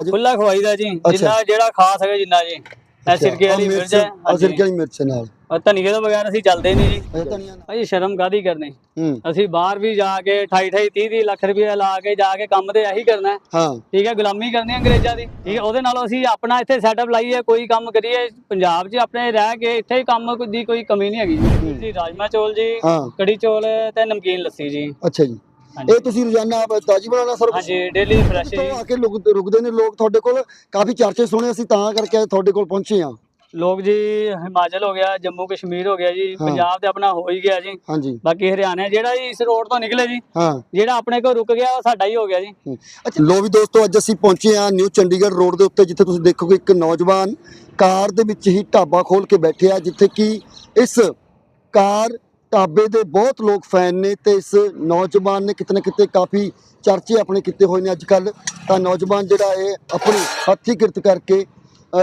ਖੁੱਲਾ ਖਵਾਈਦਾ ਜੀ ਜਿੰਨਾ ਜਿਹੜਾ ਖਾ ਸਕੇ ਜਿੰਨਾ ਜੀ। ਇਹ ਸਿਰਕੇ ਵਾਲੀ ਮਿਰਚ ਹੈ ਆ ਸਿਰਕੇ ਵਾਲੀ ਮਿਰਚ ਨਾਲ। ਧਨੀਏ ਤੋਂ ਬਗੈਰ ਅਸੀਂ ਚੱਲਦੇ ਨਹੀਂ ਜੀ। ਭਾਈ ਸ਼ਰਮ ਕਾਦੀ ਕਰਨੀ? ਅਸੀਂ ਬਾਹਰ ਵੀ ਜਾ ਕੇ 28 28 30 30 ਲੱਖ ਰੁਪਏ ਲਾ ਕੇ ਜਾ ਕੇ ਕੰਮ ਤੇ ਇਹੀ ਕਰਨਾ ਹੈ। ਹਾਂ। ਠੀਕ ਹੈ ਗੁਲਾਮੀ ਕਰਨੀ ਹੈ ਅੰਗਰੇਜ਼ਾਂ ਦੀ। ਠੀਕ ਹੈ ਉਹਦੇ ਨਾਲੋਂ ਅਸੀਂ ਆਪਣਾ ਇੱਥੇ ਸੈਟਅਪ ਲਾਈਏ ਕੋਈ ਕੰਮ ਕਰੀਏ। ਪੰਜਾਬ 'ਚ ਆਪਣੇ ਰਹਿ ਕੇ ਇੱਥੇ ਹੀ ਕੰਮ ਦੀ ਕੋਈ ਕਮੀ ਨਹੀਂ ਹੈਗੀ ਜੀ। ਰਾਜਮਾ ਚੌਲ ਜੀ ਕੜੀ ਚੌਲ ਤੇ ਨਮਕੀਨ ਲੱਸੀ ਜੀ। ਅੱਛਾ ਜੀ। ਇਹ ਤੁਸੀਂ ਰੋਜ਼ਾਨਾ ਤਾਜੀ ਬਣਾਉਣਾ ਸਰ ਹਾਂਜੀ ਡੇਲੀ ਫਰੈਸ਼ ਜੀ। ਆ ਕੇ ਲੋਕ ਰੁਕਦੇ ਨੇ ਲੋਕ ਤੁਹਾਡੇ ਕੋਲ? ਕਾਫੀ ਚਰਚੇ ਸੁਣੇ ਅਸੀਂ ਤਾਂ ਕਰਕੇ ਤੁਹਾਡੇ ਕੋਲ ਪਹੁੰਚੇ ਆ ਲੋਕ ਜੀ ਹਿਮਾਚਲ ਹੋ ਗਿਆ ਜੰਮੂ ਕਸ਼ਮੀਰ ਹੋ ਗਿਆ ਜੀ। ਪੰਜਾਬ ਤੇ ਆਪਣਾ ਹੋ ਹੀ ਗਿਆ ਜੀ। ਹਾਂਜੀ। ਬਾਕੀ ਹਰਿਆਣਾ ਜਿਹੜਾ ਜੀ ਇਸ ਰੋਡ ਤੋਂ ਨਿਕਲੇ ਜੀ। ਜਿਹੜਾ ਆਪਣੇ ਕੋਲ ਰੁਕ ਗਿਆ ਉਹ ਸਾਡਾ ਹੀ ਹੋ ਗਿਆ ਜੀ। ਅੱਛਾ ਲੋ ਵੀ ਦੋਸਤੋ ਅੱਜ ਅਸੀਂ ਪਹੁੰਚੇ ਆ ਨਿਊ ਚੰਡੀਗੜ੍ਹ ਰੋਡ ਦੇ ਉੱਤੇ ਜਿੱਥੇ ਤੁਸੀਂ ਦੇਖੋਗੇ ਇੱਕ ਨੌਜਵਾਨ ਕਾਰ ਦੇ ਵਿੱਚ ਹੀ ਢਾਬਾ ਖੋਲ ਕੇ ਬੈਠੇ ਆ ਜਿੱਥੇ ਕਿ ਇਸ ਕਾਰ ਢਾਬੇ ਦੇ ਬਹੁਤ ਲੋਕ ਫੈਨ ਨੇ ਤੇ ਇਸ ਨੌਜਵਾਨ ਨੇ ਕਿਤੇ ਨਾ ਕਿਤੇ ਕਾਫੀ ਚਰਚੇ ਆਪਣੇ ਕੀਤੇ ਹੋਏ ਨੇ ਅੱਜ ਕੱਲ ਤਾਂ ਨੌਜਵਾਨ ਜਿਹੜਾ ਇਹ ਆਪਣੀ ਹੱਥੀ ਕਿਰਤ ਕਰਕੇ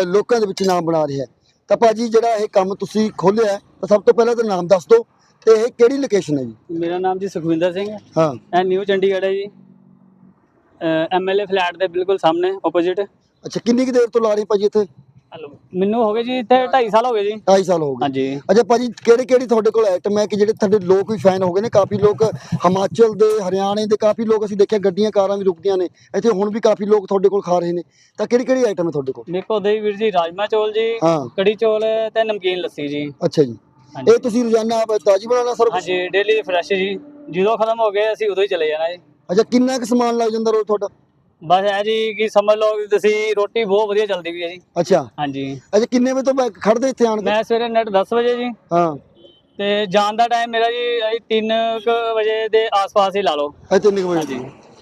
ਲੋਕਾਂ ਦੇ ਵਿੱਚ ਨਾਮ ਬਣਾ ਰਿਹਾ ਹੈ। ਤਾਂ ਭਾਜੀ ਜਿਹੜਾ ਇਹ ਕੰਮ ਤੁਸੀਂ ਖੋਲ੍ਹਿਆ ਹੈ ਤਾਂ ਸਭ ਤੋਂ ਪਹਿਲਾਂ ਤਾਂ ਨਾਮ ਦੱਸ ਦਿਓ ਤੇ ਇਹ ਕਿਹੜੀ ਲੋਕੇਸ਼ਨ ਹੈ ਜੀ? ਮੇਰਾ ਨਾਮ ਜੀ ਸੁਖਵਿੰਦਰ ਸਿੰਘ ਹੈ। ਹਾਂ। ਇਹ ਨਿਊ ਚੰਡੀਗੜ੍ਹ ਹੈ ਜੀ। ਐਮਐਲਏ ਫਲੈਟ ਦੇ ਬਿਲਕੁਲ ਸਾਹਮਣੇ ਆਪੋਜ਼ਿਟ ਅੱਛਾ ਕਿੰਨੀ ਕੁ ਦੇਰ ਤੋਂ ਲਾ ਰਹੇ ਭਾਜੀ ਇੱਥੇ? ਮੈਨੂੰ ਹੋ ਗਏ ਜੀ ਇੱਥੇ 2.5 ਸਾਲ ਹੋ ਗਏ ਜੀ। 2.5 ਸਾਲ ਹੋ ਗਏ। ਹਾਂਜੀ। ਅੱਛਾ ਭਾਜੀ ਕਿਹੜੇ ਕਿਹੜੀ ਤੁਹਾਡੇ ਕੋਲ ਆਈਟਮ ਹੈ ਕਿ ਜਿਹੜੇ ਤੁਹਾਡੇ ਲੋਕ ਵੀ ਫੈਨ ਹੋ ਗਏ ਨੇ? ਕਾਫੀ ਲੋਕ ਹਿਮਾਚਲ ਦੇ ਹਰਿਆਣੇ ਦੇ ਕਾਫੀ ਲੋਕ ਅਸੀਂ ਦੇਖਿਆ ਗੱਡੀਆਂ ਕਾਰਾਂ ਵੀ ਰੁਕਦੀਆਂ ਨੇ। ਇੱਥੇ ਹੁਣ ਵੀ ਕਾਫੀ ਲੋਕ ਤੁਹਾਡੇ ਕੋਲ ਖਾ ਰਹੇ ਨੇ। ਤਾਂ ਕਿਹੜੀ ਕਿਹੜੀ ਆਈਟਮ ਹੈ ਤੁਹਾਡੇ ਕੋਲ? ਮੇਰੇ ਕੋਲ ਦੇ ਵੀਰ ਜੀ ਰਾਜਮਾ ਚੌਲ ਜੀ ਕੜੀ ਚੌਲ ਤੇ ਨਮਕੀਨ ਲੱਸੀ ਜੀ। ਅੱਛਾ ਜੀ। ਇਹ ਤੁਸੀਂ ਰੋਜ਼ਾਨਾ ਤਾਜੀ ਬਣਾਉਣਾ ਸਰ ਹਾਂਜੀ ਡੇਲੀ ਫਰੈਸ਼ ਜੀ। ਜਦੋਂ ਖਤਮ ਹੋ ਗਏ ਅਸੀਂ ਉਦੋਂ ਹੀ ਚਲੇ ਜਾਣਾ ਜੀ। ਅੱਛਾ ਕਿੰਨਾ ਕੁ ਸਮਾਨ ਲੱਗ ਜਾਂਦਾ ਰੋਜ਼ ਤੁਹਾਡਾ? ਬਸ ਇਹ ਜੀ ਕਿ ਸਮਝ ਲਓ ਕਿ ਤੁਸੀਂ ਰੋਟੀ ਬਹੁਤ ਵਧੀਆ ਚੱਲਦੀ ਵੀ ਹੈ ਜੀ। ਅੱਛਾ। ਹਾਂਜੀ। ਅੱਛਾ ਕਿੰਨੇ ਵਜੇ ਤੋਂ ਖੜਦੇ ਇੱਥੇ ਆਣ ਕੇ? ਮੈਂ ਸਵੇਰੇ ਨੈਟ 10 ਵਜੇ ਜੀ। ਹਾਂ। ਤੇ ਜਾਣ ਦਾ ਟਾਈਮ ਮੇਰਾ ਜੀ 3 ਵਜੇ ਦੇ ਆਸ-ਪਾਸ ਹੀ ਲਾ ਲਓ। ਇਹ ਤਿੰਨ ਕੁ ਵਜੇ। ਹਾਂਜੀ।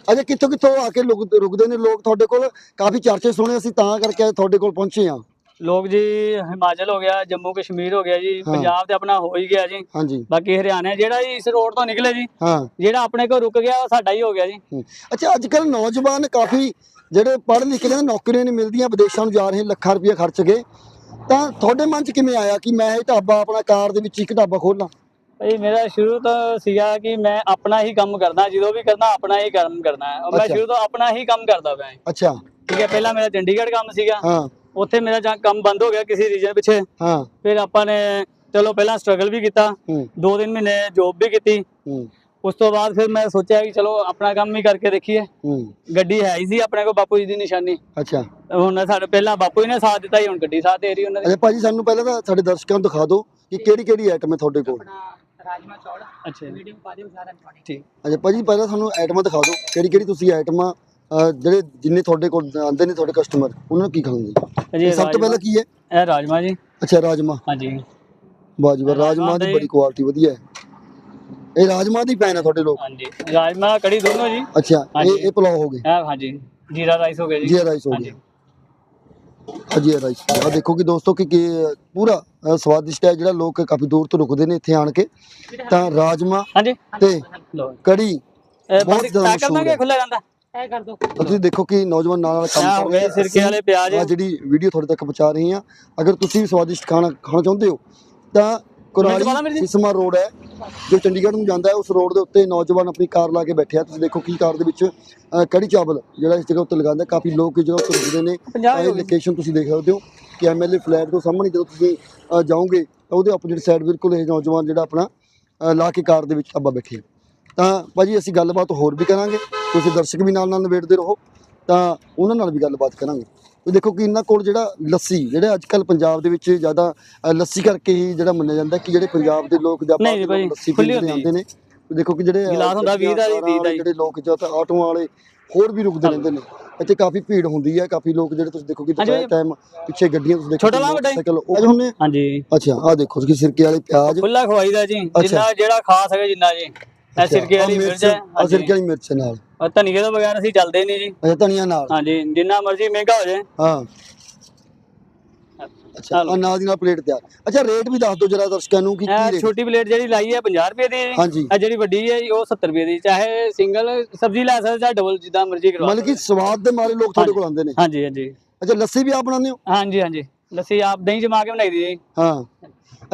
ਅੱਛਾ ਕਿੱਥੋਂ ਕਿੱਥੋਂ ਆ ਕੇ ਲੋਕ ਰੁਕਦੇ ਨੇ ਲੋਕ ਤੁਹਾਡੇ ਕੋਲ? ਕਾਫੀ ਚਰਚੇ ਸੁਣੇ ਅਸੀਂ ਤਾਂ ਕਰਕੇ ਤੁਹਾਡੇ ਕੋਲ ਪਹੁੰਚੇ ਆ ਲੋਕ ਜੀ ਹਿਮਾਚਲ ਹੋ ਗਿਆ ਜੰਮੂ ਕਸ਼ਮੀਰ ਹੋ ਗਿਆ ਜੀ ਹਾਂ। ਪੰਜਾਬ ਤੇ ਆਪਣਾ ਹੋ ਹੀ ਗਿਆ ਜੀ। ਹਾਂਜੀ। ਬਾਕੀ ਹਰਿਆਣਾ ਜਿਹੜਾ ਜੀ ਇਸ ਰੋਡ ਤੋਂ ਨਿਕਲੇ ਜੀ ਹਾਂ। ਜਿਹੜਾ ਆਪਣੇ ਕੋਲ ਰੁਕ ਗਿਆ ਉਹ ਸਾਡਾ ਹੀ ਹੋ ਗਿਆ ਜੀ। ਅੱਛਾ ਅੱਜ ਕੱਲ ਨੌਜਵਾਨ ਕਾਫੀ ਜਿਹੜੇ ਪੜ੍ਹ ਲਿਖ ਕੇ ਨੇ ਨੌਕਰੀਆਂ ਨਹੀਂ ਮਿਲਦੀਆਂ ਵਿਦੇਸ਼ਾਂ ਨੂੰ ਜਾ ਰਹੇ ਲੱਖਾਂ ਰੁਪਏ ਖਰਚ ਕੇ। ਤਾਂ ਤੁਹਾਡੇ ਮਨ 'ਚ ਕਿਵੇਂ ਆਇਆ ਕਿ ਮੈਂ ਇਹ ਢਾਬਾ ਆਪਣਾ ਕਾਰ ਦੇ ਵਿੱਚ ਇੱਕ ਢਾਬਾ ਖੋਲਾਂ ਭਾਈ ਮੇਰਾ ਸ਼ੁਰੂ ਤੋਂ ਸੀਗਾ ਕਿ ਮੈਂ ਆਪਣਾ ਹੀ ਕੰਮ ਕਰਦਾ ਜਦੋਂ ਵੀ ਕਰਨਾ ਆਪਣਾ ਹੀ ਕੰਮ ਕਰਨਾ ਹੈ ਔਰ ਮੈਂ ਅੱਛਾ। ਸ਼ੁਰੂ ਤੋਂ ਆਪਣਾ ਹੀ ਕੰਮ ਕਰਦਾ ਪਿਆ ਅੱਛਾ। ਠੀਕ ਹੈ ਪਹਿਲਾਂ ਮੇਰਾ ਚੰਡੀਗੜ੍ਹ ਕੰਮ ਸੀਗਾ। ਹਾਂ। ਉੱਥੇ ਮੇਰਾ ਜਾਂ ਕੰਮ ਬੰਦ ਹੋ ਗਿਆ ਕਿਸੇ ਰੀਜਨ ਪਿੱਛੇ। ਹਾਂ। ਫਿਰ ਆਪਾਂ ਨੇ ਚਲੋ ਪਹਿਲਾਂ ਸਟਰਗਲ ਵੀ ਕੀਤਾ। ਹੂੰ। ਦੋ ਤਿੰਨ ਮਹੀਨੇ ਜੋਬ ਵੀ ਕੀਤੀ। ਉਸ ਤੋਂ ਬਾਅਦ ਫਿਰ ਮੈਂ ਸੋਚਿਆ ਕਿ ਚਲੋ ਆਪਣਾ ਕੰਮ ਹੀ ਕਰਕੇ ਦੇਖੀਏ। ਹੂੰ। ਗੱਡੀ ਹੈ ਹੀ ਸੀ ਆਪਣੇ ਕੋਲ ਬਾਪੂ ਜੀ ਦੀ ਨਿਸ਼ਾਨੀ। ਅੱਛਾ। ਹੁਣ ਸਾਡੇ ਪਹਿਲਾਂ ਬਾਪੂ ਜੀ ਨੇ ਸਾਥ ਦਿੱਤਾ ਹੀ ਹੁਣ ਗੱਡੀ ਸਾਥ ਦੇ ਰਹੀ ਉਹਨਾਂ ਦੀ। ਅੱਛਾ ਭਾਜੀ ਸਾਨੂੰ ਪਹਿਲਾਂ ਤਾਂ ਸਾਡੇ ਦਰਸ਼ਕਾਂ ਨੂੰ ਦਿਖਾ ਦਿਓ ਕਿ ਕਿਹੜੀ ਕਿਹੜੀ ਆਈਟਮ ਹੈ ਤੁਹਾਡੇ ਕੋਲ। ਰਾਜਮਾ ਚੌਲ ਅੱਛਾ ਮੀਡੀਅਮ ਪਾ ਦਿਓ ਸਾਰਾ ਠੀਕ। ਅੱਛਾ ਭਾਜੀ ਪਹਿਲਾਂ ਸਾਨੂੰ ਆਈਟਮਾਂ ਦਿਖਾ ਦਿਓ ਕਿਹੜੀ ਕਿਹੜੀ ਤੁਸੀਂ ਆਈਟਮਾਂ ਜਿਹੜੇ ਜਿੰਨੇ ਤੁਹਾਡੇ ਕੋਲ ਆਉਂਦੇ ਨੇ ਤੁਹਾਡੇ ਕਸਟਮਰ ਉਹਨਾਂ ਨੂੰ ਕੀ ਖਾਣਗੇ ਜੀ ਸਭ ਤੋਂ ਪਹਿਲਾਂ ਕੀ ਹੈ? ਇਹ ਰਾਜਮਾ ਜੀ। ਅੱਛਾ ਰਾਜਮਾ। ਹਾਂਜੀ। ਬਾਜੀ ਰਾਜਮਾ ਰਾਜਮਾ ਦੀ। ਬੜੀ ਕੁਆਲਿਟੀ ਵਧੀਆ ਹੈ। ਇਹ ਰਾਜਮਾ ਦੀ ਪੈਨ ਹੈ ਤੁਹਾਡੇ ਲੋਕ? ਹਾਂਜੀ। ਰਾਜਮਾ ਕੜੀ ਦੋਨੋਂ ਜੀ। ਅੱਛਾ ਇਹ। ਇਹ ਪੁਲਾਓ ਹੋ ਗਏ? ਇਹ ਹਾਂਜੀ। ਜੀਰਾ ਰਾਈਸ ਹੋ ਗਿਆ ਜੀ। ਜੀਰਾ ਰਾਈਸ ਹੋ ਗਿਆ। ਹਾਂ ਜੀਰਾ ਰਾਈਸ। ਆ ਦੇਖੋ ਕਿ ਦੋਸਤੋ ਕਿ ਕਿ ਪੂਰਾ ਸਵਾਦਿਸ਼ਟ ਹੈ ਜਿਹੜਾ ਲੋਕ ਕਾਫੀ ਦੂਰ ਤੋਂ ਰੁਕਦੇ ਨੇ ਇੱਥੇ ਆਣ ਕੇ। ਤਾਂ ਰਾਜਮਾ ਹਾਂਜੀ। ਤੇ ਕੜੀ ਬਹੁਤ ਜ਼ਿਆਦਾ ਮਸ਼ਹੂਰ ਹੈ। ਖੁੱਲਾ ਰਹਿੰਦਾ ਇਹ ਕਰ ਦੋ ਤਾਂ ਤੁਸੀਂ ਦੇਖੋ ਕਿ ਨੌਜਵਾਨ ਨਾਲ ਨਾਲ ਕੰਮ ਕਰ ਰਹੇ ਆ। ਸਿਰਕੇ ਵਾਲੇ ਪਿਆਜ਼ ਆਹ ਜਿਹੜੀ ਵੀਡੀਓ ਤੁਹਾਡੇ ਤੱਕ ਪਹੁੰਚਾ ਰਹੀ ਹਾਂ ਅਗਰ ਤੁਸੀਂ ਵੀ ਸਵਾਦਿਸ਼ਟ ਖਾਣਾ ਖਾਣਾ ਚਾਹੁੰਦੇ ਹੋ ਤਾਂ ਕੁਰਾਲੀ ਜੀ? ਸਿਸਮਾ ਰੋਡ ਹੈ ਜੋ ਚੰਡੀਗੜ੍ਹ ਨੂੰ ਜਾਂਦਾ ਹੈ ਉਸ ਰੋਡ ਦੇ ਉੱਤੇ ਨੌਜਵਾਨ ਆਪਣੀ ਕਾਰ ਲਾ ਕੇ ਬੈਠਿਆ ਤੁਸੀਂ ਦੇਖੋ ਕੀ ਕਾਰ ਦੇ ਵਿੱਚ ਕੜੀ ਚਾਵਲ ਜਿਹੜਾ ਇਸ ਜਗ੍ਹਾ ਉੱਤੇ ਲਗਾਉਂਦਾ ਕਾਫੀ ਲੋਕ ਜਗ੍ਹਾ ਉੱਤੇ ਰੁਕਦੇ ਨੇ ਇਹ। ਲੋਕੇਸ਼ਨ ਤੁਸੀਂ ਦੇਖ ਸਕਦੇ ਹੋ ਕਿ ਐਮਐਲਏ ਫਲੈਟ ਤੋਂ ਸਾਹਮਣੇ ਜਦੋਂ ਤੁਸੀਂ ਜਾਓਗੇ ਤਾਂ ਉਹਦੇ ਆਪੋਜ਼ਿਟ ਸਾਈਡ ਬਿਲਕੁਲ ਇਹ ਨੌਜਵਾਨ ਜਿਹੜਾ ਆਪਣਾ ਲਾ ਕੇ ਕਾਰ ਦੇ ਵਿੱਚ ਅੱਬਾ ਬੈਠੇ ਆ। ਤਾਂ ਭਾਜੀ ਅਸੀਂ ਗੱਲਬਾਤ ਹੋਰ ਵੀ ਕਰਾਂਗੇ ਤੁਸੀਂ ਦਰਸ਼ਕ ਵੀ ਨਾਲ ਨਾਲ ਨਿਬੇੜਦੇ ਰਹੋ ਤਾਂ ਉਹਨਾਂ ਨਾਲ ਵੀ ਗੱਲਬਾਤ ਕਰਾਂਗੇ। ਉਹ ਦੇਖੋ ਕਿ ਇਹਨਾਂ ਕੋਲ ਜਿਹੜਾ ਲੱਸੀ ਜਿਹੜੇ ਅੱਜ ਕੱਲ ਪੰਜਾਬ ਦੇ ਵਿੱਚ ਜ਼ਿਆਦਾ ਲੱਸੀ ਕਰਕੇ ਹੀ ਜਿਹੜਾ ਮੰਨਿਆ ਜਾਂਦਾ ਕਿ ਜਿਹੜੇ ਪੰਜਾਬ ਦੇ ਲੋਕ ਜਾਂ ਦੇ ਲੱਸੀ ਪੀਂਦੇ ਆਉਂਦੇ ਨੇ। ਦੇਖੋ ਕਿ ਜਿਹੜੇ ਗਿਲਾਸ ਹੁੰਦਾ ਵੀਹ ਦਾ ਜੀ, ਕਾਰਾਂ ਤੀਹ ਦਾ ਵਾਲੇ ਜੀ। ਜਿਹੜੇ ਲੋਕ ਜਾਂ ਤਾਂ ਆਟੋਆਂ ਵਾਲੇ ਹੋਰ ਵੀ ਰੁਕਦੇ ਰਹਿੰਦੇ ਨੇ। ਇੱਥੇ ਕਾਫੀ ਭੀੜ ਹੁੰਦੀ ਹੈ ਕਾਫੀ ਲੋਕ ਜਿਹੜੇ ਤੁਸੀਂ ਦੇਖੋ ਕਿ ਦੁਪਹਿਰ ਟਾਈਮ ਪਿੱਛੇ ਗੱਡੀਆਂ ਤੁਸੀਂ ਦੇਖੋ ਛੋਟਾ ਲਾ ਵੱਡਾ ਜੀ? ਮੋਟਰਸਾਈਕਲ ਉਹ ਹੁੰਨੇ ਹਾਂਜੀ। ਅੱਛਾ ਆਹ ਦੇਖੋ ਕਿ ਸਿਰਕੇ ਵਾਲੇ ਪਿਆਜ਼। ਖੁੱਲਾ ਖਵਾਈਦਾ ਜੀ ਜਿੰਨਾ ਜਿਹੜਾ ਖਾ ਸਕੇ ਜਿੰਨਾ ਜੀ। ਇਹ ਸਿਰਕੇ ਵਾਲੀ ਮਿਰਚ ਹੈ ਆ ਸਿਰਕੇ ਵਾਲੀ ਮਿਰਚ ਨਾਲ। ਔਰ ਧਨੀਏ ਤੋਂ ਬਗੈਰ ਅਸੀਂ ਚੱਲਦੇ ਨਹੀਂ ਜੀ। ਅੱਛਾ ਧਨੀਆ ਨਾਲ? ਹਾਂਜੀ ਜਿੰਨਾ ਮਰਜ਼ੀ ਮਹਿੰਗਾ ਹੋ ਜਾਏ। ਹਾਂ। ਅੱਛਾ ਨਾਲ ਦੀ ਨਾਲ ਪਲੇਟ ਤਿਆਰ। ਅੱਛਾ ਰੇਟ ਵੀ ਦੱਸ ਦਿਓ ਜਰਾ ਦਰਸ਼ਕਾਂ ਨੂੰ ਕਿ ਕੀ ਰੇਟ? ਛੋਟੀ ਪਲੇਟ ਜਿਹੜੀ ਲਾਈ ਹੈ 50 ਰੁਪਏ ਦੀ ਹੈ ਜੀ। ਇਹ ਜਿਹੜੀ ਵੱਡੀ ਹੈ ਜੀ, ਉਹ 70 ਰੁਪਏ ਦੀ। ਚਾਹੇ ਸਿੰਗਲ ਸਬਜ਼ੀ ਲੈ ਸਕਦੇ ਚਾਹੇ ਡਬਲ ਜਿੱਦਾਂ ਮਰਜ਼ੀ ਕਰਵਾ ਮਤਲਬ ਕਿ ਸਵਾਦ ਦੇ ਮਾਰੇ ਲੋਕ ਤੁਹਾਡੇ ਕੋਲ ਆਉਂਦੇ ਨੇ। ਹਾਂਜੀ ਹਾਂਜੀ। ਅੱਛਾ ਲੱਸੀ ਵੀ ਆਪ ਬਣਾਉਂਦੇ ਹੋ? ਹਾਂਜੀ ਹਾਂਜੀ। ਲੱਸੀ ਆਪ ਦਹੀਂ ਜਮਾ ਕੇ ਬਣਾਈ ਦੀ ਹੈ ਜੀ। ਹਾਂ।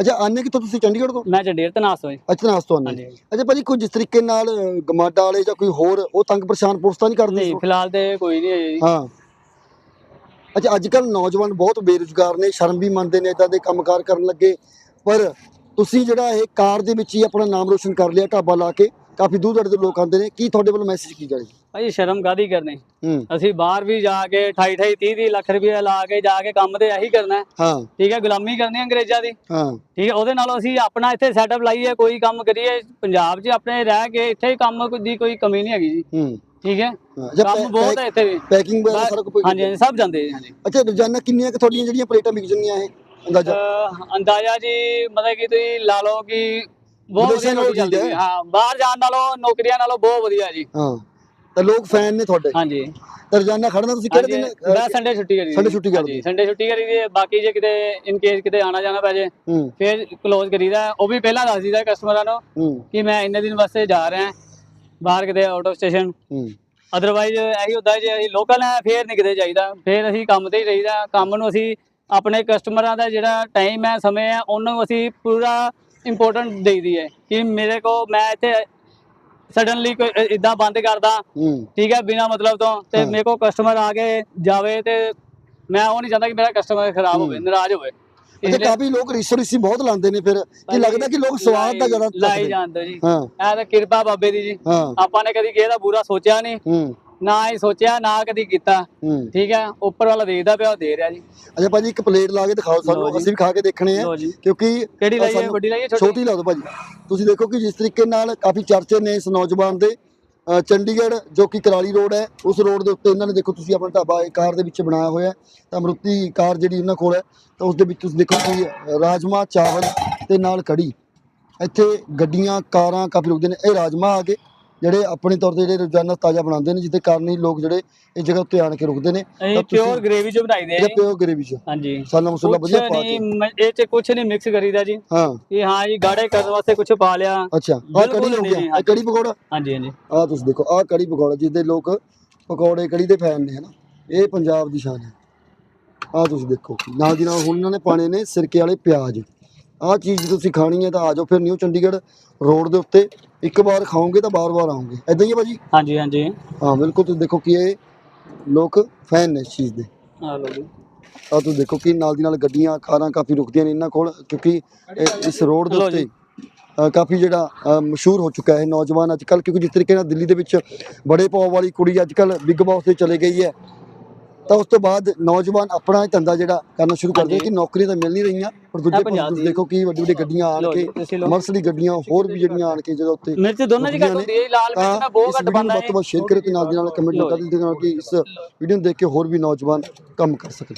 ਅੱਛਾ ਆਨੇ ਕਿੱਥੋਂ ਤੁਸੀਂ? ਚੰਡੀਗੜ੍ਹ ਤੋਂ? ਮੈਂ ਚੰਡੀਗੜ੍ਹ ਤੋਂ ਨਾਸ ਹੋਈ ਅੱਛਾ ਨਾਸ ਤੋਂ ਆਨੇ। ਹਾਂਜੀ। ਅੱਛਾ ਭਾਜੀ ਕੋਈ ਜਿਸ ਤਰੀਕੇ ਨਾਲ ਅ, ਗਮਾਡਾ ਵਾਲੇ ਜਾਂ ਕੋਈ ਹੋਰ ਉਹ ਤੰਗ ਪਰੇਸ਼ਾਨ ਪੁਰਸਤਾ ਨਹੀਂ ਕਰਦੇ ਨਹੀਂ ਫਿਲਹਾਲ ਤੇ ਕੋਈ ਨਹੀਂ ਹੈ ਜੀ। ਹਾਂ। ਅੱਛਾ ਅੱਜ ਕੱਲ ਨੌਜਵਾਨ ਬਹੁਤ ਬੇਰੁਜ਼ਗਾਰ ਨੇ ਸ਼ਰਮ ਵੀ ਮੰਨਦੇ ਨੇ ਇਦਾਂ ਦੇ ਕੰਮਕਾਰ ਕਰਨ ਲੱਗੇ। ਪਰ ਤੁਸੀਂ ਜਿਹੜਾ ਇਹ ਕਾਰ ਦੇ ਵਿੱਚ ਹੀ ਆਪਣਾ ਨਾਮ ਰੋਸ਼ਨ ਕਰ ਲਿਆ ਢਾਬਾ ਲਾ ਕੇ ਕਾਫੀ ਦੂਰ ਦੂਰ ਦੇ ਲੋਕ ਆਉਂਦੇ ਨੇ। ਕੀ ਤੁਹਾਡੇ ਵੱਲੋਂ ਮੈਸੇਜ ਕੀ ਜਾਏ ਭਾਈ ਸ਼ਰਮ ਕਾਦੀ ਕਰਨੀ? ਹੂੰ। ਅਸੀਂ ਬਾਹਰ ਵੀ ਜਾ ਕੇ 28 28 30 30 ਲੱਖ ਰੁਪਏ ਲਾ ਕੇ ਜਾ ਕੇ ਕੰਮ ਤੇ ਇਹੀ ਕਰਨਾ ਹੈ। ਹਾਂ। ਠੀਕ ਹੈ ਗੁਲਾਮੀ ਕਰਨੀ ਹੈ ਅੰਗਰੇਜ਼ਾਂ ਦੀ। ਹਾਂ। ਠੀਕ ਹੈ ਉਹਦੇ ਨਾਲੋਂ ਅਸੀਂ ਆਪਣਾ ਇੱਥੇ ਸੈਟਅਪ ਲਾਈਏ ਕੋਈ ਕੰਮ ਕਰੀਏ ਪੰਜਾਬ 'ਚ ਆਪਣੇ ਰਹਿ ਕੇ ਇੱਥੇ ਹੀ ਕੰਮ ਕੋਈ- ਦੀ ਕੋਈ ਕਮੀ ਨਹੀਂ ਹੈਗੀ ਜੀ। ਹੂੰ। ਠੀਕ ਹੈ? ਕੰਮ ਪੈ- ਬਹੁਤ ਹੈ ਇੱਥੇ ਵੀ। ਪੈਕਿੰਗ ਵਗੈਰਾ ਸਾਰਾ ਕੁਝ ਹਾਂਜੀ ਹਾਂਜੀ ਸਭ ਜਾਂਦੇ ਜੀ ਹਾਂਜੀ। ਅੱਛਾ ਰੋਜ਼ਾਨਾ ਕਿੰਨੀਆਂ ਕੁ ਤੁਹਾਡੀਆਂ ਜਿਹੜੀਆਂ ਪਲੇਟਾਂ ਵਿਕ ਜਾਂਦੀਆਂ ਇਹ? ਅੰਦਾਜ਼ਾ? ਅਹ ਅੰਦਾਜ਼ਾ ਜੀ ਮਤਲਬ ਕਿ ਤੁਸੀਂ ਲਾ ਲਓ ਕਿ ਬਹੁਤ ਵਿਦੇਸ਼ਾਂ ਵਧੀਆ ਨਾਲੋਂ ਰੋਟੀ ਚੱਲਦੀ ਠੀਕ ਹੈ। ਹੈ। ਹਾਂ ਬਾਹਰ ਜਾਣ ਨਾਲੋਂ ਨੌਕਰੀਆਂ ਨਾਲੋਂ ਬਹੁਤ ਵਧੀਆ ਜੀ। ਹਾਂ। ਤਾਂ ਲੋਕ ਫੈਨ ਨੇ ਤੁਹਾਡੇ। ਹਾਂਜੀ। ਤਾਂ ਰੋਜ਼ਾਨਾ ਖੜਨਾ ਤੁਸੀਂ ਕਿਹੜੇ ਦਿਨ ਮੈਂ ਸੰਡੇ ਛੁੱਟੀ ਕਰੀ Sunday ਛੁੱਟੀ ਕਰਦੇ। ਸੰਡੇ ਛੁੱਟੀ ਕਰੀ ਦੀ ਹੈ। ਬਾਕੀ ਜੇ ਕਿਤੇ ਇਨ ਕੇਸ ਕਿਤੇ ਆਣਾ ਜਾਣਾ ਪੈ ਜੇ ਹੂੰ। ਫਿਰ ਕਲੋਜ਼ ਕਰੀਦਾ। ਉਹ ਵੀ ਪਹਿਲਾਂ ਦੱਸ ਦਈਦਾ ਕਸਟਮਰਾਂ ਨੂੰ ਹੂੰ। ਕਿ ਮੈਂ ਇੰਨੇ ਦਿਨ ਵਾਸਤੇ ਜਾ ਰਿਹਾ ਹਾਂ ਬਾਹਰ ਕਿਤੇ ਆਊਟ ਆਫ ਸਟੇਸ਼ਨ ਹੂੰ। ਅਦਰਵਾਈਜ਼ ਇਹੀ ਹੁੰਦਾ ਜੇ ਅਸੀਂ ਲੋਕਲ ਹੈ ਫੇਰ ਨਹੀਂ ਕਿਤੇ ਜਾਈਦਾ। ਫੇਰ ਅਸੀਂ ਕੰਮ ਤੇ ਹੀ ਰਹੀਦਾ। ਕੰਮ ਨੂੰ ਅਸੀਂ ਆਪਣੇ ਕਸਟਮਰਾਂ ਦਾ ਜਿਹੜਾ ਟਾਈਮ ਹੈ ਸਮੇਂ ਹੈ ਉਹਨੂੰ ਅਸੀਂ ਪੂਰਾ ਇੰਪੋਰਟੈਂਟ ਦੇਈਦੀ ਹੈ ਕਿ ਮੇਰੇ ਕੋ ਮੈਂ ਇੱਥੇ ਸਡਨਲੀ ਕੋਈ ਇਦਾਂ ਬੰਦ ਕਰਦਾ। ਠੀਕ ਹੈ ਬਿਨਾ ਮਤਲਬ ਤੋਂ। ਤੇ। ਮੇਰੇ ਕੋ ਕਸਟਮਰ ਆ ਕੇ ਜਾਵੇ ਤੇ ਮੈਂ ਉਹ ਨਹੀਂ ਚਾਹੁੰਦਾ ਕਿ ਮੇਰਾ ਕਸਟਮਰ ਖਰਾਬ ਹੋਵੇ ਨਾਰਾਜ਼ ਹੋਵੇ। ਅੱਛਾ ਕਾਫੀ ਲੋਕ ਰਿਸ਼ੋ ਬਹੁਤ ਲਾਉਂਦੇ ਨੇ ਫਿਰ। ਕੀ ਲੱਗਦਾ ਕਿ ਲੋਕ ਸਵਾਦ ਦਾ ਜ਼ਿਆਦਾ ਲਾਈ। ਜਾਂਦੇ ਜੀ। ਹਾਂ। ਇਹ ਤਾਂ ਕਿਰਪਾ ਬਾਬੇ ਦੀ ਜੀ। ਆਪਾਂ ਨੇ ਕਦੀ ਕਿਸੇ ਦਾ ਬੁਰਾ ਸੋਚਿਆ ਨਹੀਂ। ਨਾ ਹੀ ਸੋਚਿਆ ਨਾ ਕਦੀ ਕੀਤਾ। ਹੂੰ। ਠੀਕ ਹੈ ਉੱਪਰ ਵਾਲਾ ਦੇਖਦਾ ਪਿਆ ਉਹ ਦੇ ਰਿਹਾ ਜੀ। ਅੱਛਾ ਭਾਜੀ ਇੱਕ ਪਲੇਟ ਲਾ ਕੇ ਦਿਖਾਓ ਸਾਨੂੰ। ਅਸੀਂ ਵੀ ਖਾ ਕੇ ਦੇਖਣੇ ਆ। ਜੀ। ਕਿਉਂਕਿ ਕਿਹੜੀ ਲਾਈਏ ਸਾਨੂੰ- ਵੱਡੀ ਲਾਈਏ ਛੋਟੀ? ਲਾ ਦਿਓ ਭਾਜੀ। ਤੁਸੀਂ ਦੇਖੋ ਕਿ ਜਿਸ ਤਰੀਕੇ ਨਾਲ ਕਾਫੀ ਚਰਚੇ ਨੇ ਇਸ ਨੌਜਵਾਨ ਦੇ। ਅ, ਚੰਡੀਗੜ੍ਹ ਜੋ ਕਿ ਕਰਾਲੀ ਰੋਡ ਹੈ ਉਸ ਰੋਡ ਦੇ ਉੱਤੇ ਇਹਨਾਂ ਨੇ ਦੇਖੋ ਤੁਸੀਂ ਆਪਣਾ ਢਾਬਾ ਇਹ ਕਾਰ ਦੇ ਵਿੱਚ ਬਣਾਇਆ ਹੋਇਆ ਹੈ। ਤਾਂ ਅਮਰੂਤੀ ਕਾਰ ਜਿਹੜੀ ਉਹਨਾਂ ਕੋਲ ਹੈ ਤਾਂ ਉਸ ਦੇ ਵਿੱਚ ਤੁਸੀਂ ਦੇਖੋ ਕਿ ਰਾਜਮਾ ਚਾਵਲ ਤੇ ਨਾਲ ਕੜੀ। ਇੱਥੇ ਗੱਡੀਆਂ ਕਾਰਾਂ ਕਾਫੀ ਰੁਕਦੇ ਨੇ। ਇਹ ਰਾਜਮਾ ਆ ਗਏ। ਜਿਹੜੇ ਆਪਣੇ ਤੌਰ ਤੇ ਜਿਹੜੇ ਰੋਜ਼ਾਨਾ ਤਾਜ਼ਾ ਬਣਾਉਂਦੇ ਨੇ ਜਿਹਦੇ ਕਾਰਨ ਹੀ ਲੋਕ ਜਿਹੜੇ ਇਸ ਜਗ੍ਹਾ ਉੱਤੇ ਆਣ ਕੇ ਰੁਕਦੇ ਨੇ। ਤੁਸੀਂ- ਪਿਓਰ ਗ੍ਰੇਵੀ ਚ ਬਣਾਈ ਦੇ ਇਹ ਪਿਓ ਗਰੇਵੀ ਚ ਹਾਂਜੀ। ਸਾਲਾ ਮਸੂਲਾ ਵਧੀਆ ਪਾ ਕੇ। ਇਹ ਚ ਕੁਛ ਨਹੀਂ ਮਿਕਸ ਕਰੀਦਾ ਜੀ। ਹਾਂ। ਇਹ ਹਾਂ ਜੀ ਗਾੜੇ ਕਰਨ ਵਾਸਤੇ ਕੁਛ ਪਾ ਲਿਆ। ਅੱਛਾ ਆ ਕੜੀ ਹੋ ਗਿਆ। ਇਹ ਕੜੀ ਪਕੌੜਾ? ਹਾਂਜੀ ਹਾਂਜੀ। ਆ ਤੁਸੀਂ ਦੇਖੋ ਆ ਕੜੀ ਪਕੌੜਾ ਜਿਹਦੇ ਲੋਕ ਪਕੌੜੇ ਕੜੀ ਦੇ ਫੈਨ ਨੇ ਹਨਾ। ਇਹ ਪੰਜਾਬ ਦੀ ਸ਼ਾਨ ਹੈ। ਆ ਤੁਸੀਂ ਦੇਖੋ। ਨਾਲ ਦੀ ਨਾਲ ਹੁਣ ਇਹਨਾਂ ਨੇ ਪਾਣੇ ਨੇ ਸਿਰਕੇ ਵਾਲੇ ਪਿਆਜ਼। ਆ ਚੀਜ਼ ਤੁਸੀਂ ਖਾਣੀ ਹੈ ਤਾਂ ਆ ਜਾਓ ਫਿਰ ਨਿਊ ਚੰਡੀਗੜ੍ਹ ਰੋਡ ਦੇ ਉੱਤੇ ਇੱਕ ਵਾਰ ਖਾਓਗੇ ਤਾਂ ਬਾਰ-ਬਾਰ ਆਓਗੇ। ਐਦਾਂ ਹੀ ਹੈ ਭਾਜੀ? ਹਾਂਜੀ ਹਾਂਜੀ। ਹਾਂ ਬਿਲਕੁਲ ਤੁਸੀਂ ਦੇਖੋ ਕਿ ਇਹ ਲੋਕ ਫੈਨ ਨੇ ਇਸ ਚੀਜ਼ ਦੇ। ਆ ਲਓ ਜੀ। ਆ ਤੁਸੀਂ ਦੇਖੋ ਕਿ ਨਾਲ ਦੀ ਨਾਲ ਗੱਡੀਆਂ ਕਾਰਾਂ ਕਾਫੀ ਰੁਕਦੀਆਂ ਨੇ ਇਹਨਾਂ ਕੋਲ ਕਿਉਂਕਿ ਇਹ- ਇਸ ਰੋਡ ਦੇ ਲਓ ਉੱਤੇ। ਅ, ਕਾਫੀ ਜਿਹੜਾ ਅ, ਮਸ਼ਹੂਰ ਹੋ ਚੁੱਕਾ ਹੈ ਨੌਜਵਾਨ ਅੱਜ ਕੱਲ ਕਿਉਂਕਿ ਜਿਸ ਤਰੀਕੇ ਨਾਲ ਦਿੱਲੀ ਦੇ ਵਿੱਚ ਬੜੇ ਪਾਉ ਵਾਲੀ ਕੁੜੀ ਅੱਜ ਕੱਲ ਬਿਗ ਬਾਸ ਤੇ ਚਲੇ ਗਈ ਹੈ। ਤਾਂ ਉਸ ਤੋਂ ਬਾਅਦ ਨੌਜਵਾਨ ਆਪਣਾ ਹੀ ਧੰਦਾ ਜਿਹੜਾ ਕਰਨਾ ਸ਼ੁਰੂ ਕਰਦੇ। ਕਿ ਨੌਕਰੀਆਂ ਤਾਂ ਮਿਲ ਨਹੀਂ ਰਹੀਆਂ ਪਰ ਦੂਜੇ ਪਾਸੇ ਦੀ। ਦੇਖੋ ਕਿ ਵੱਡੀ ਵੱਡੀ ਗੱਡੀਆਂ ਆਣ ਕੇ। ਮਰਸਡੀ ਗੱਡੀਆਂ ਹੋਰ ਵੀ ਜਿਹੜੀਆਂ ਆਣ ਕੇ ਜਦੋਂ ਉੱਤੇ ਮਿਰਚ ਦੋਨਾਂ ਦੀ ਘੱਟ ਹੁੰਦੀ ਹੈ ਲਾਲ ਮਿਰਚ ਮੈਂ ਬਹੁਤ ਘੱਟ ਵੀਡੀਓ ਨੂੰ ਪਾਉਂਦਾ ਵੱਧ ਤੋਂ ਵੱਧ ਸ਼ੇਅਰ ਕਰੇ ਤੇ ਨਾਲ ਦੀ ਨਾਲ ਕਮੈਂਟ ਕਰ ਦਿੱਤੇ ਕਿ ਇਸ ਵੀਡੀਓ ਨੂੰ ਦੇਖ ਕੇ ਹੋਰ ਵੀ ਨੌਜਵਾਨ ਕੰਮ ਕਰ ਸਕਣ